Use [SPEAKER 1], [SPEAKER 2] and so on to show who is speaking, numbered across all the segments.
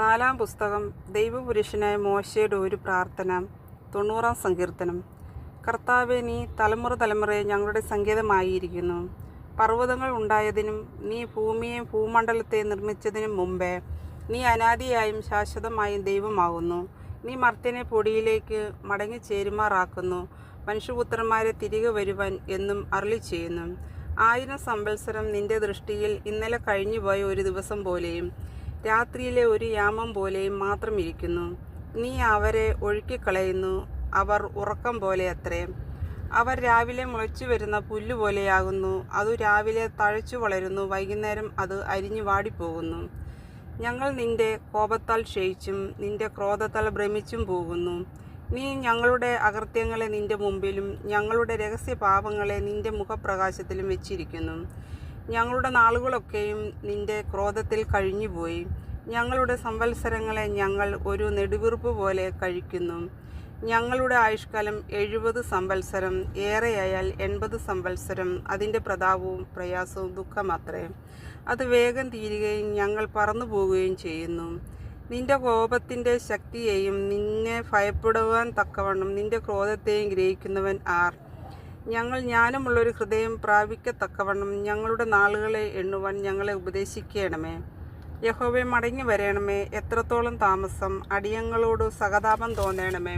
[SPEAKER 1] നാലാം പുസ്തകം ദൈവപുരുഷനായ മോശയുടെ ഒരു പ്രാർത്ഥന തൊണ്ണൂറാം സങ്കീർത്തനം. കർത്താവെ നീ തലമുറ തലമുറയെ ഞങ്ങളുടെ സങ്കേതമായിരിക്കുന്നു. പർവതങ്ങൾ ഉണ്ടായതിനും നീ ഭൂമിയെയും ഭൂമണ്ഡലത്തെ നിർമ്മിച്ചതിനും മുമ്പേ നീ അനാദിയായും ശാശ്വതമായും ദൈവമാകുന്നു. നീ മർത്യനെ പൊടിയിലേക്ക് മടങ്ങിച്ചേരുമാറാക്കുന്നു മനുഷ്യപുത്രന്മാരെ തിരികെ വരുവാൻ എന്നും അരളി ചെയ്യുന്നു. ആയിരം സംവത്സരം നിന്റെ ദൃഷ്ടിയിൽ ഇന്നലെ കഴിഞ്ഞുപോയ ഒരു ദിവസം പോലെയും രാത്രിയിലെ ഒരു യാമം പോലെയും മാത്രം ഇരിക്കുന്നു നീ അവരെ ഒഴുക്കിക്കളയുന്നു. അവർ ഉറക്കം പോലെ അത്രേ അവർ രാവിലെ മുളച്ചു വരുന്ന പുല്ല് പോലെയാകുന്നു. അതു രാവിലെ തഴച്ചു വളരുന്നു. വൈകുന്നേരം അത് അരിഞ്ഞു വാടിപ്പോകുന്നു. ഞങ്ങൾ നിന്റെ കോപത്താൽ ക്ഷയിച്ചും നിന്റെ ക്രോധത്താൽ ഭ്രമിച്ചും പോകുന്നു. നീ ഞങ്ങളുടെ അകൃത്യങ്ങളെ നിന്റെ മുമ്പിലും ഞങ്ങളുടെ രഹസ്യ പാപങ്ങളെ നിന്റെ മുഖപ്രകാശത്തിലും വെച്ചിരിക്കുന്നു. ഞങ്ങളുടെ നാളുകളൊക്കെയും നിന്റെ ക്രോധത്തിൽ കഴിഞ്ഞുപോയി. ഞങ്ങളുടെ സംവത്സരങ്ങളെ ഞങ്ങൾ ഒരു നെടുവീർപ്പ് പോലെ കഴിക്കുന്നു. ഞങ്ങളുടെ ആയുഷ്കാലം എഴുപത് സംവത്സരം ഏറെയായാൽ എൺപത് സംവത്സരം. അതിന്റെ പ്രതാപവും പ്രയാസവും ദുഃഖമാത്രേ അത് വേഗം തീരുകയും ഞങ്ങൾ പറന്നു പോവുകയും ചെയ്യുന്നു. നിന്റെ കോപത്തിന്റെ ശക്തിയെയും നിന്നെ ഭയപ്പെടുവാൻ തക്കവണ്ണം നിന്റെ ക്രോധത്തെയും ഗ്രഹിക്കുന്നവൻ ആർ? ഞങ്ങൾ ജ്ഞാനമുള്ളൊരു ഹൃദയം പ്രാപിക്കത്തക്കവണ്ണം ഞങ്ങളുടെ നാളുകളെ എണ്ണുവാൻ ഞങ്ങളെ ഉപദേശിക്കണമേ. യഹോവെ മടങ്ങി വരണമേ. എത്രത്തോളം താമസം അടിയങ്ങളോട് സഹതാപം തോന്നണമേ.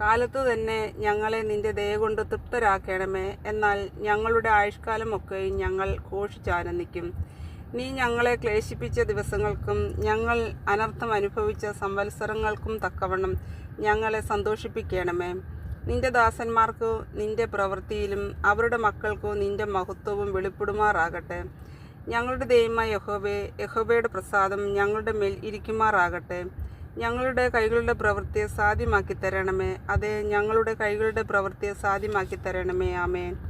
[SPEAKER 1] കാലത്ത് തന്നെ ഞങ്ങളെ നിന്റെ ദയ കൊണ്ട് തൃപ്തരാക്കണമേ. എന്നാൽ ഞങ്ങളുടെ ആയുഷ്കാലമൊക്കെ ഞങ്ങൾ ഘോഷിച്ചാനന്ദിക്കും. നീ ഞങ്ങളെ ക്ലേശിപ്പിച്ച ദിവസങ്ങൾക്കും ഞങ്ങൾ അനർത്ഥം അനുഭവിച്ച സംവത്സരങ്ങൾക്കും തക്കവണ്ണം ഞങ്ങളെ സന്തോഷിപ്പിക്കണമേ. നിന്റെ ദാസന്മാർക്കോ നിന്റെ പ്രവൃത്തിയിലും അവരുടെ മക്കൾക്കോ നിന്റെ മഹത്വവും വെളിപ്പെടുമാറാകട്ടെ. ഞങ്ങളുടെ ദൈവമായ യഹോബെ യഹോബയുടെ പ്രസാദം ഞങ്ങളുടെ മേൽ ഇരിക്കുമാറാകട്ടെ. ഞങ്ങളുടെ കൈകളുടെ പ്രവൃത്തിയെ സാധ്യമാക്കി തരണമേ അതെ ഞങ്ങളുടെ കൈകളുടെ പ്രവൃത്തിയെ സാധ്യമാക്കി തരണമേ ആമേൻ.